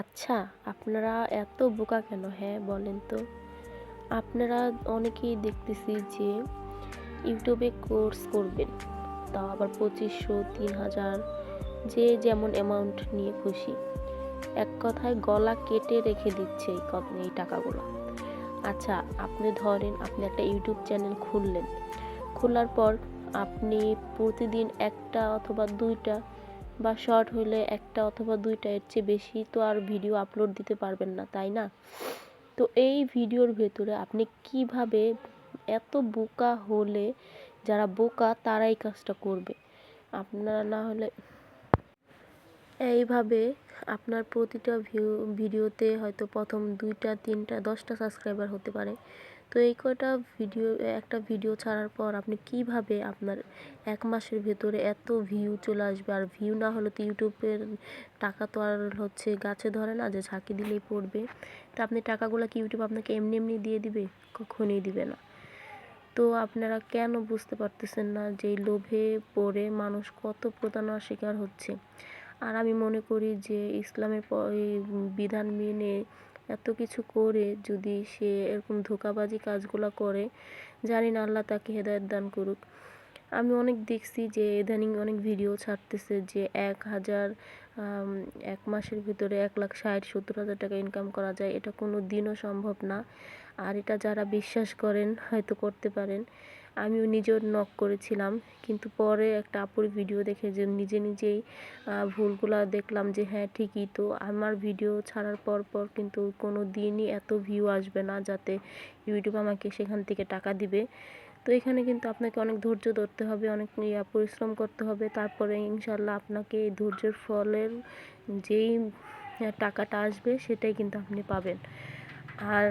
আচ্ছা আপনারা এত বোকা কেন? হ্যাঁ বলেন তো। আপনারা অনেকেই দেখতেছি যে ইউটিউবে কোর্স করবেন, তাও আবার পঁচিশশো, তিন হাজার, যে যেমন অ্যামাউন্ট নিয়ে খুশি। এক কথায় গলা কেটে রেখে দিচ্ছে এই এই টাকাগুলো। আচ্ছা আপনি ধরেন আপনি একটা ইউটিউব চ্যানেল খুললেন। খোলার পর আপনি প্রতিদিন একটা অথবা দুইটা বা শর্ট হলে একটা অথবা দুইটা এর চেয়ে বেশি তো আর ভিডিও আপলোড দিতে পারবেন না, তাই না? তো এই ভিডিওর ভেতরে আপনি কীভাবে এত বোকা হলে, যারা বোকা তারাই কাজটা করবে? আপনারা না হলে এইভাবে আপনার প্রতিটা ভিউ ভিডিওতে হয়তো প্রথম দুইটা, তিনটা, দশটা সাবস্ক্রাইবার হতে পারে। তো এই কয়টা ভিডিও একটা ভিডিও ছাড়ার পর আপনি কীভাবে আপনার এক মাসের ভেতরে এত ভিউ চলে আসবে? আর ভিউ না হলে তো ইউটিউবের টাকা তো আর হচ্ছে গাছে ধরে না যে ঝাঁকি দিলেই পড়বে। তা আপনি টাকাগুলো কি ইউটিউব আপনাকে এমনি এমনি দিয়ে দিবে? কখনোই দিবে না। তো আপনারা কেন বুঝতে পারতেছেন না যে লোভে পড়ে মানুষ কত প্রতারণার শিকার হচ্ছে? আর আমি মনে করি যে ইসলামের বিধান মেনে এত কিছু করে যদি সে এরকম ধোঁকাবাজি কাজগুলো করে, জানি না আল্লাহ তাকে হেদায়ত দান করুক। আমি অনেক দেখছি যে ইদানিং অনেক ভিডিও ছাড়তেছে যে এক হাজার এক মাসের ভিতরে এক লাখ ষাট, সত্তর হাজার টাকা ইনকাম করা যায়। এটা কোনো দিনও সম্ভব না। আর এটা যারা বিশ্বাস করেন, হয়তো করতে পারেন। আমিও নিজেও নক করেছিলাম। কিন্তু পরে একটা আপুর ভিডিও দেখে যে নিজে নিজেই ভুলগুলো দেখলাম যে হ্যাঁ ঠিকই তো। আমার ভিডিও ছাড়ার পর পর কিন্তু কোনো দিনই এত ভিউ আসবে না যাতে ইউটিউব আমাকে সেখান থেকে টাকা দিবে। তো এখানে কিন্তু আপনাকে অনেক ধৈর্য ধরতে হবে, অনেক ইয়া পরিশ্রম করতে হবে। তারপরে ইনশাল্লাহ আপনাকে এই ধৈর্যের ফলের যেই টাকাটা আসবে সেটাই কিন্তু আপনি পাবেন। আর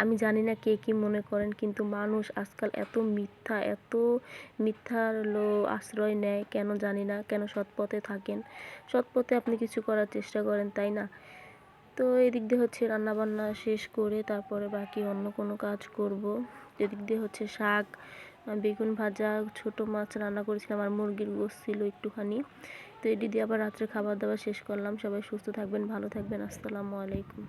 আমি জানি না কে কি মনে করেন, কিন্তু মানুষ আজকাল এত মিথ্যা, এত মিথ্যার লো আশ্রয় নেয়, কেন জানি না, কেন সৎ পথে থাকেন? সৎ পথে আপনি কিছু করার চেষ্টা করেন, তাই না? তো এদিক দিয়ে হচ্ছে রান্নাবান্না শেষ করে তারপরে বাকি অন্য কোনো কাজ করব। এদিক দিয়ে হচ্ছে শাক, বেগুন ভাজা, ছোট মাছ রান্না করেছিলাম আর মুরগির গোস ছিল একটুখানি। তো এটি দিয়ে আবার রাত্রে খাবার দাবার শেষ করলাম। সবাই সুস্থ থাকবেন, ভালো থাকবেন। আসসালামু আলাইকুম।